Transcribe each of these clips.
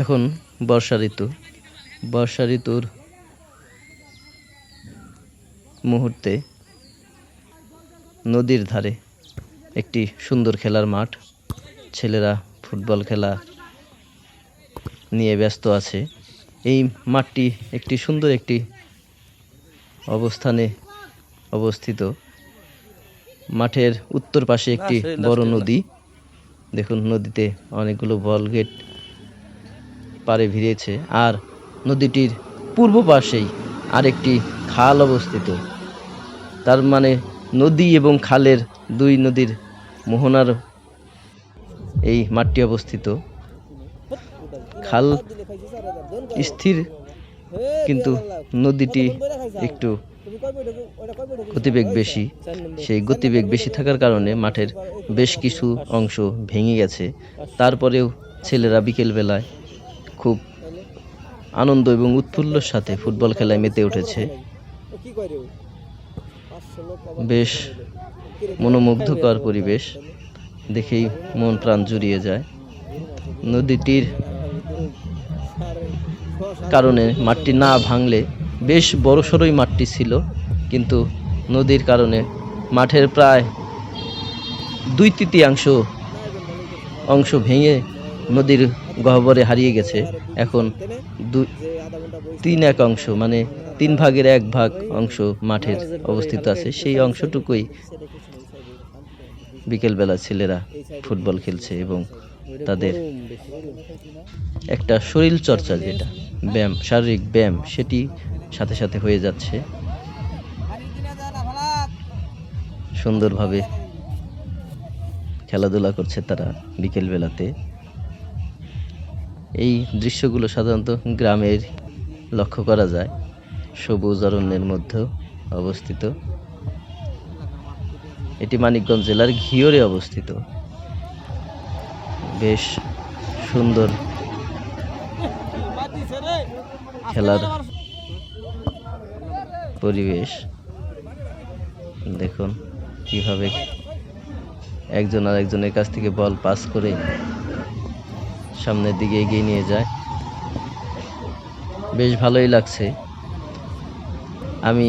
এখন বর্ষা ঋতু। বর্ষা ঋতুর মুহূর্তে নদীর ধারে একটি সুন্দর খেলার মাঠ। ছেলেরা ফুটবল খেলা নিয়ে ব্যস্ত আছে। এই মাঠটি একটি সুন্দর একটি অবস্থানে অবস্থিত। মাঠের উত্তর পাশে একটি বড় নদী। দেখুন নদীতে অনেকগুলো বল গেট পারে ভিড়েছে, আর নদীটির পূর্ব পাশেই আরেকটি খাল অবস্থিত। তার মানে নদী এবং খালের দুই নদীর মোহনার এই মাঠটি অবস্থিত। খাল স্থির, কিন্তু নদীটি একটু গতিবেগ বেশি। সেই গতিবেগ বেশি থাকার কারণে মাঠের বেশ কিছু অংশ ভেঙে গেছে। তারপরেও ছেলেরা বিকেলবেলায় খুব আনন্দ এবং উৎফুল্লর সাথে ফুটবল খেলায় মেতে উঠেছে। বেশ মনোমুগ্ধকর পরিবেশ দেখেই মন প্রাণ জুড়িয়ে যায়। নদীটির কারণে মাঠটি না ভাঙলে বেশ বড় বড়সড়ই মাঠটি ছিল, কিন্তু নদীর কারণে মাঠের প্রায় দুই তৃতীয়াংশ অংশ ভেঙে নদীর গহ্বরে হারিয়ে গেছে। এখন দুই তিন এক অংশ মানে তিন ভাগের এক ভাগ অংশ মাঠের অবস্থিত আছে। সেই অংশটুকুই বিকেলবেলা ছেলেরা ফুটবল খেলছে এবং তাদের একটা শরীর চর্চা যেটা, ব্যায়াম, শারীরিক ব্যায়াম, সেটি সাথে সাথে হয়ে যাচ্ছে। সুন্দরভাবে খেলাধুলা করছে তারা বিকেল বেলাতে এই দৃশ্যগুলো সাধারণত গ্রামের লক্ষ্য করা যায়। সবুজ অরণ্যের মধ্যেও অবস্থিত। এটি মানিকগঞ্জ জেলার ঘিওরে অবস্থিত। বেশ সুন্দর খেলার পরিবেশ। দেখুন কীভাবে একজন আর একজনের কাছ থেকে বল পাস করে সামনের দিকে এগিয়ে নিয়ে যায়। বেশ ভালোই লাগছে। আমি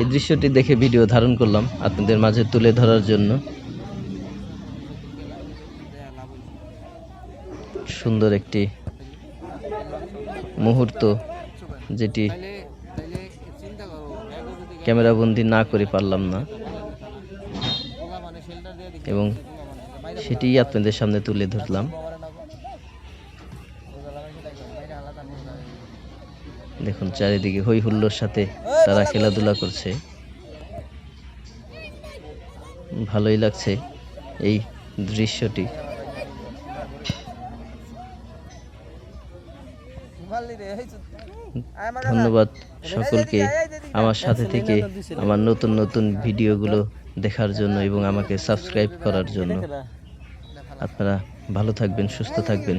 এই দৃশ্যটি দেখে ভিডিও ধারণ করলাম আপনাদের মাঝে তুলে ধরার জন্য। সুন্দর একটি মুহূর্ত যেটি ক্যামেরাবন্দি না করে পারলাম না। এবং সেটি আপনাদের সামনে তুলে ধরলাম। দেখুন, চারিদিকে হই হুল্লোর সাথে তারা খেলাধুলা করছে। ভালোই লাগছে এই দৃশ্যটি। ধন্যবাদ সকলকে আমার সাথে থেকে আমার নতুন নতুন ভিডিওগুলো দেখার জন্য এবং আমাকে সাবস্ক্রাইব করার জন্য। আপনারা ভালো থাকবেন, সুস্থ থাকবেন।